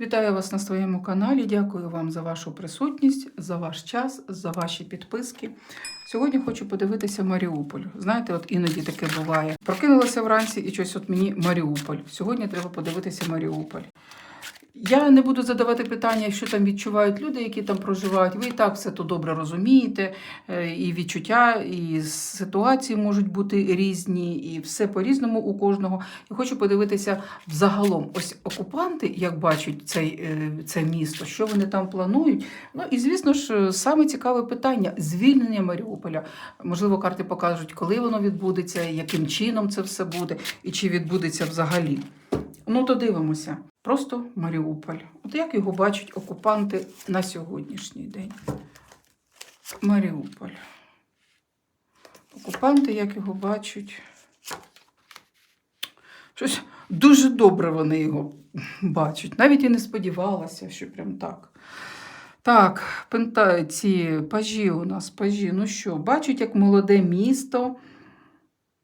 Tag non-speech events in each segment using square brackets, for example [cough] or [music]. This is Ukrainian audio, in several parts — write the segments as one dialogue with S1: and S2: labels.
S1: Вітаю вас на своєму каналі. Дякую вам за вашу присутність, за ваш час, за ваші підписки. Сьогодні хочу подивитися Маріуполь. Знаєте, от іноді таке буває. Прокинулася вранці і щось от мені Маріуполь. Сьогодні треба подивитися Маріуполь. Я не буду задавати питання, що там відчувають люди, які там проживають. Ви і так все то добре розумієте. Е, І відчуття, і ситуації можуть бути різні, і все по-різному у кожного. Я хочу подивитися взагалом. Ось окупанти, як бачать цей, е, це місто, що вони там планують. Ну і звісно ж, саме цікаве питання звільнення Маріуполя. Можливо, карти покажуть, коли воно відбудеться, яким чином це все буде, і чи відбудеться взагалі. Ну, то дивимося. Просто Маріуполь. От як його бачать окупанти на сьогоднішній день? Маріуполь. Окупанти, як його бачать. Щось дуже добре вони його бачать. Навіть і не сподівалася, що прям так. Так, пента, ці пажі у нас, пажі, ну що, бачать як молоде місто,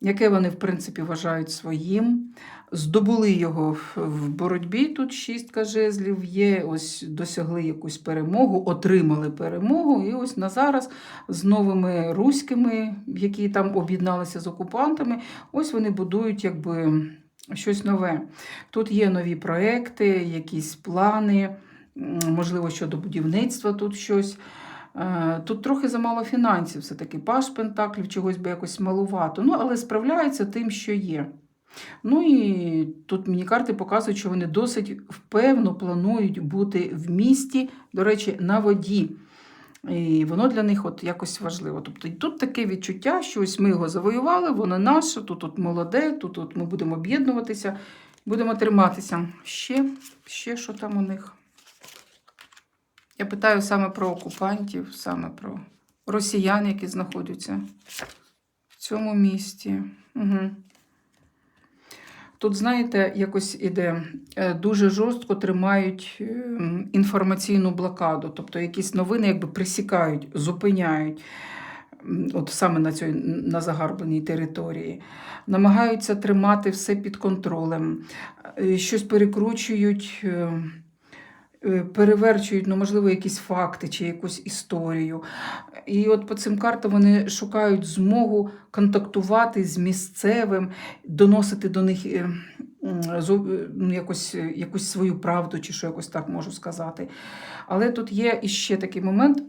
S1: яке вони, в принципі, вважають своїм. Здобули його в- боротьбі. Тут шістка жезлів є. Ось досягли якусь перемогу, отримали перемогу. І ось на зараз з новими руськими, які там об'єдналися з окупантами, ось вони будують якби щось нове. Тут є нові проекти, якісь плани, можливо, щодо будівництва тут щось. Е, Тут трохи замало фінансів, все-таки паш пентаклів, чогось би якось малувато. Ну, але справляються тим, що є. Ну і тут мені карти показують, що вони досить впевно планують бути в місті, до речі, на воді. І воно для них от якось важливо. Тобто тут таке відчуття, що ось ми його завоювали, воно наше, тут от молоде, тут от ми будемо об'єднуватися, будемо триматися. Ще, ще що там у них? Я питаю саме про окупантів, саме про росіян, які знаходяться в цьому місті. Угу. Тут, знаєте, якось іде е, дуже жорстко тримають е, інформаційну блокаду, тобто якісь новини якби присікають, зупиняють. От саме на цій на загарбленій території, намагаються тримати все під контролем, е, щось перекручують, е, е, переверчують, ну, можливо, якісь факти чи якусь історію. І от по цим картам вони шукають змогу контактувати з місцевим, доносити до них е, е, якось, е, якусь свою правду, чи що якось так можу сказати. Але тут є іще такий момент,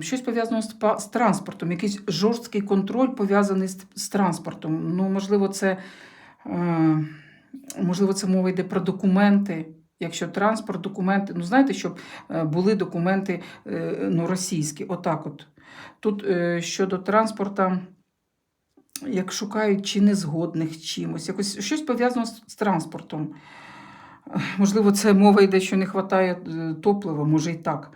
S1: щось пов'язано з, транспортом, якийсь жорсткий контроль пов'язаний з, транспортом. Ну, можливо, це, е, можливо, це мова йде про документи. Якщо транспорт, документи, ну знаєте, щоб е, були документи е, ну, російські, отак от. Тут е, щодо транспорта, як шукають чи незгодних чимось, якось щось пов'язано з, транспортом. Можливо, це мова йде, що не вистачає топлива, може і так.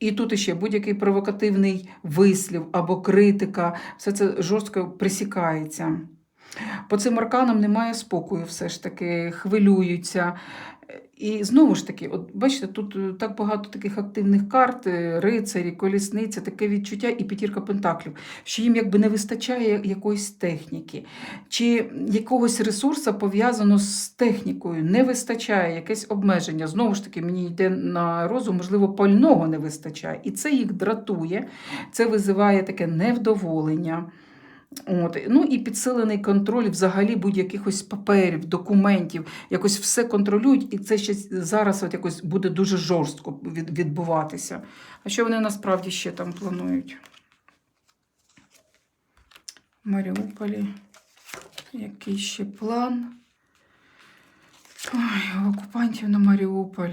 S1: І тут іще будь-який провокативний вислів або критика, все це жорстко присікається. По цим арканам немає спокою, все ж таки, хвилюються. І знову ж таки, от бачите, тут е, так багато таких активних карт, е, рицарі, колісниця, таке відчуття і п'ятірка пентаклів, що їм якби не вистачає якоїсь техніки, чи якогось ресурсу пов'язано з технікою, не вистачає якесь обмеження. Знову ж таки, мені йде на розум, можливо, пального не вистачає. І це їх дратує, це визиває таке невдоволення. От. Ну і підсилений контроль взагалі будь-яких ось паперів, документів, якось все контролюють, і це ще зараз от якось буде дуже жорстко відбуватися. А що вони насправді ще там планують? В Маріуполі. Який ще план? Ой, окупантів на Маріуполь.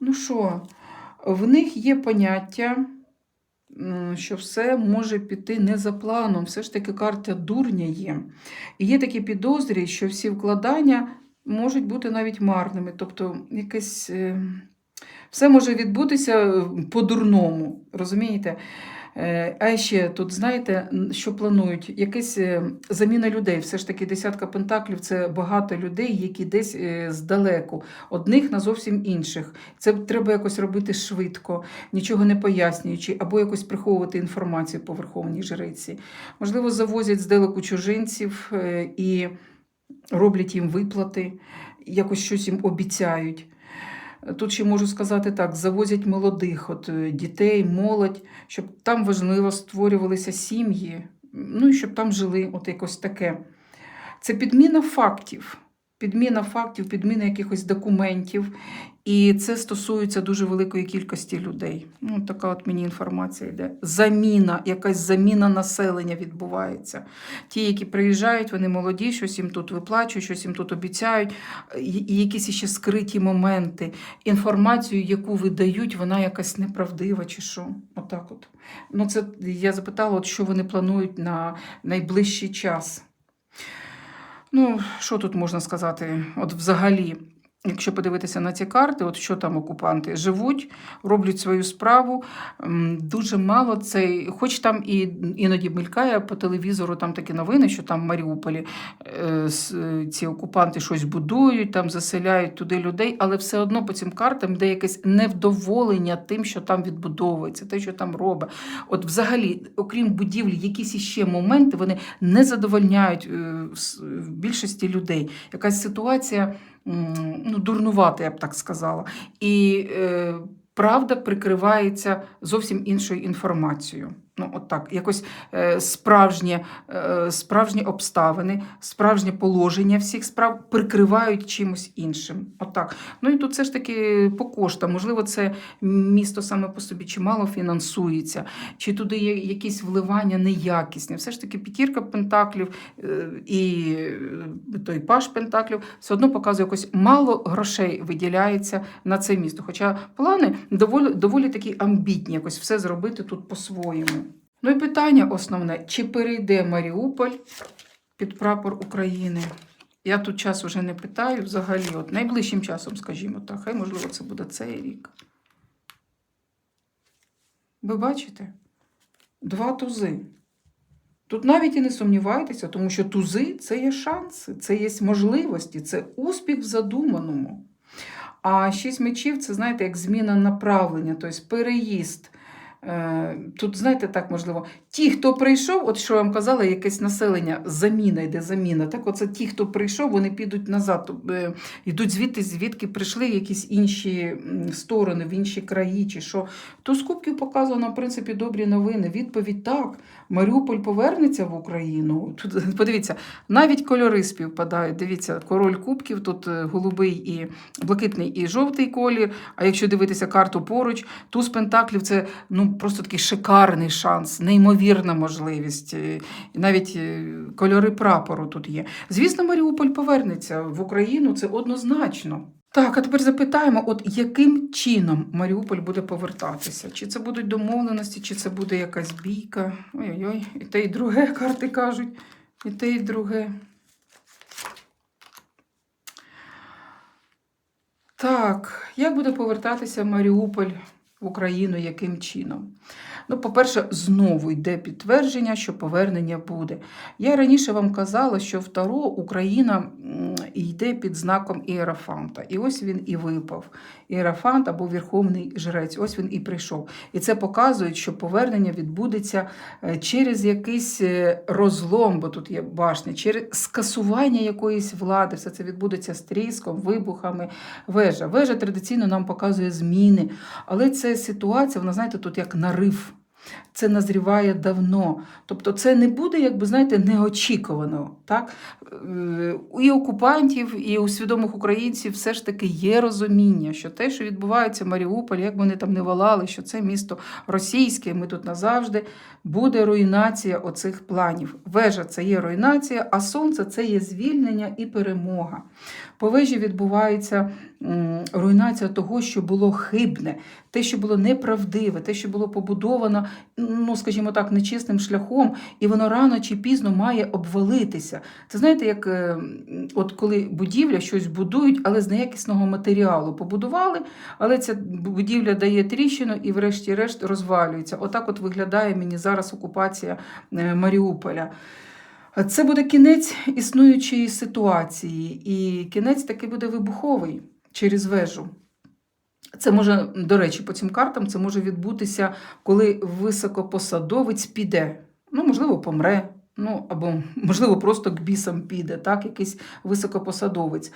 S1: Ну що, в них є поняття що все може піти не за планом. Все ж таки карта дурня є. І є такі підозрі, що всі вкладання можуть бути навіть марними. Тобто, якесь е, все може відбутися е, по-дурному. Розумієте? Е, А ще тут, знаєте, що планують? Якась е, заміна людей. Все ж таки, десятка пентаклів це багато людей, які десь е, здалеку, одних на зовсім інших. Це треба якось робити швидко, нічого не пояснюючи, або якось приховувати інформацію по верховній жриці. Можливо, завозять здалеку чужинців і роблять їм виплати, якось щось їм обіцяють. Тут ще можу сказати так: завозять молодих, от е, дітей, молодь, щоб там важливо створювалися сім'ї, ну і щоб там жили, от якось таке. Це підміна фактів, підміна фактів, підміна якихось документів. І це стосується дуже великої кількості людей. Ну, така от мені інформація йде. Заміна, якась заміна населення відбувається. Ті, які приїжджають, вони молоді, щось їм тут виплачують, щось їм тут обіцяють, і якісь ще скриті моменти. Інформацію, яку видають, вона якась неправдива чи що. Отак от. Ну, це я запитала, от що вони планують на найближчий час. Ну, що тут можна сказати? От взагалі, якщо подивитися на ці карти, от що там окупанти живуть, роблять свою справу. Дуже мало цей, хоч там і іноді мелькає по телевізору там такі новини, що там в Маріуполі е, е, ці окупанти щось будують, там заселяють туди людей, але все одно по цим картам йде якесь невдоволення тим, що там відбудовується, те, що там робить. От взагалі, окрім будівлі, якісь іще моменти вони не задовольняють е, в більшості людей. Якась ситуація ну, дурнувати, я б так сказала. І е, правда прикривається зовсім іншою інформацією. Ну, от так, якось е, справжнє, е, справжні обставини, справжнє положення всіх справ прикривають чимось іншим. Отак. Ну і тут все ж таки по коштам. Можливо, це місто саме по собі чимало фінансується, чи туди є якісь вливання неякісні. Все ж таки п'ятірка пентаклів е, і той паш пентаклів все одно показує якось мало грошей виділяється на це місто. Хоча плани доволі, доволі такі амбітні, якось все зробити тут по-своєму. Ну і питання основне: чи перейде Маріуполь під прапор України? Я тут час уже не питаю взагалі, от найближчим часом, скажімо так, хай можливо це буде цей рік. Ви бачите? Два тузи. Тут навіть і не сумнівайтеся, тому що тузи це є шанси, це є можливості, це успіх в задуманому. А шість мечів це, знаєте, як зміна направлення, тобто переїзд. Е, Тут, знаєте, так можливо, ті, хто прийшов, от що я вам казала, якесь населення, заміна йде заміна. Так, оце ті, хто прийшов, вони підуть назад, е, йдуть звідти, звідки прийшли якісь інші сторони, в інші краї, чи що. То з кубків показано, в принципі, добрі новини. Відповідь так. Маріуполь повернеться в Україну. Тут подивіться, навіть кольори співпадають. Дивіться, король кубків, тут е, голубий і блакитний і жовтий колір. А якщо дивитися карту поруч, туз пентаклів це ну просто такий шикарний шанс, неймовірна можливість. Е, навіть е, кольори прапору тут є. Звісно, Маріуполь повернеться в Україну, це однозначно. Так, а тепер запитаємо, от яким чином Маріуполь буде повертатися? Чи це будуть домовленості, чи це буде якась бійка? Ой-ой-ой, і те, і друге [laughs] карти кажуть, і те, і друге. Так, як буде повертатися Маріуполь в Україну, яким чином? Ну, по-перше, знову йде підтвердження, що повернення буде. Я раніше вам казала, що в Таро Україна йде під знаком Іерафанта. І ось він і випав. Іерафант або Верховний Жрець, ось він і прийшов. І це показує, що повернення відбудеться е, через якийсь е, розлом, бо тут є башня, через скасування якоїсь влади. Все це відбудеться з тріском, вибухами. Вежа. Вежа традиційно нам показує зміни. Але ця ситуація, вона, знаєте, тут як нарив. Це назріває давно. Тобто це не буде, якби знаєте, неочікувано. Так? Е, І окупантів, і у свідомих українців все ж таки є розуміння, що те, що відбувається в Маріуполі, як вони там не волали, що це місто російське, ми тут назавжди, буде руйнація оцих планів. Вежа це є руйнація, а сонце це є звільнення і перемога. По вежі відбувається руйнація того, що було хибне, те, що було неправдиве, те, що було побудовано, ну скажімо так, нечесним шляхом, і воно рано чи пізно має обвалитися. Це знаєте, як е, от коли будівля щось будують, але з неякісного матеріалу побудували, але ця будівля дає тріщину і, врешті-решт, розвалюється. Отак от виглядає мені зараз окупація е, Маріуполя. Це буде кінець існуючої ситуації, і кінець таки буде вибуховий через вежу. Це може, до речі, по цим картам це може відбутися, коли високопосадовець піде. Ну, можливо, помре, Ну, або, можливо, просто к бісам піде, так, якийсь високопосадовець.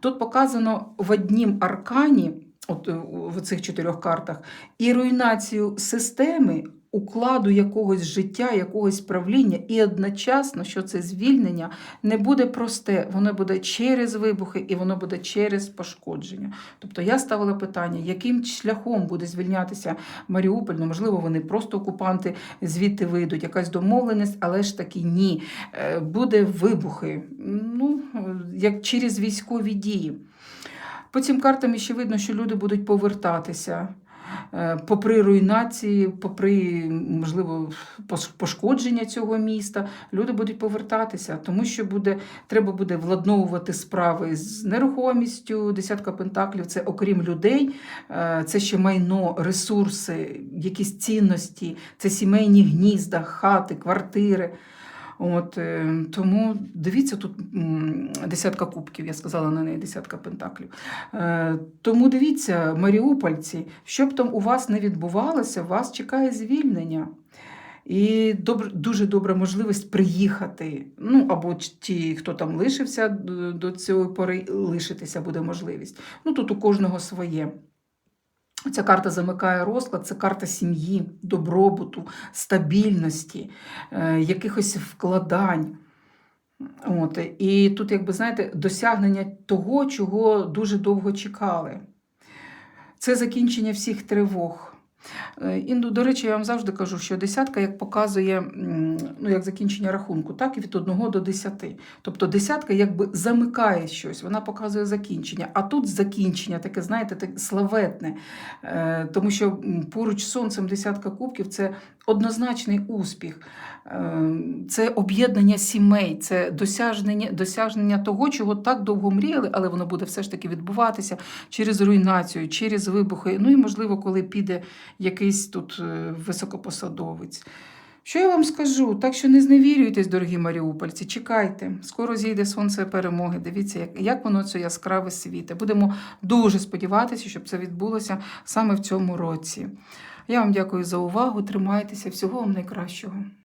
S1: Тут показано в однім аркані, от е, в цих чотирьох картах, і руйнацію системи, укладу якогось життя, якогось правління, і одночасно, що це звільнення не буде просте, воно буде через вибухи і воно буде через пошкодження. Тобто я ставила питання, яким шляхом буде звільнятися Маріуполь? Ну, можливо, вони просто окупанти звідти вийдуть, якась домовленість, але ж таки ні. Е, Буде вибухи, ну, як через військові дії. По цим картам ще видно, що люди будуть повертатися. Е, Попри руйнації, попри, можливо, пошкодження цього міста, люди будуть повертатися, тому що буде, треба буде владновувати справи з нерухомістю. Десятка пентаклів це окрім людей, е, це ще майно, ресурси, якісь цінності, це сімейні гнізда, хати, квартири. От, е, тому дивіться, тут десятка кубків, я сказала на неї десятка пентаклів. Е, тому дивіться, маріупольці, що б там у вас не відбувалося, вас чекає звільнення. І добр, дуже добра можливість приїхати. Ну, або ті, хто там лишився до до цієї пори, лишитися буде можливість. Ну, тут у кожного своє. Ця карта замикає розклад, це карта сім'ї, добробуту, стабільності, е, якихось вкладань. От, і тут, якби знаєте, досягнення того, чого дуже довго чекали. Це закінчення всіх тривог. Е, І, ну, до речі, я вам завжди кажу, що десятка як показує ну, як закінчення рахунку, так і від 1 до 10. Тобто десятка якби замикає щось, вона показує закінчення. А тут закінчення таке, знаєте, таке славетне. Е, Тому що поруч з сонцем десятка кубків це однозначний успіх, це об'єднання сімей, це досягнення, досягнення того, чого так довго мріяли, але воно буде все ж таки відбуватися через руйнацію, через вибухи. Ну і, можливо, коли піде якийсь тут е, високопосадовець. Що я вам скажу? Так що не зневірюйтесь, дорогі маріупольці, чекайте. Скоро зійде сонце перемоги. Дивіться, як, як воно це яскраве світе. Будемо дуже сподіватися, щоб це відбулося саме в цьому році. Я вам дякую за увагу. Тримайтеся, всього вам найкращого.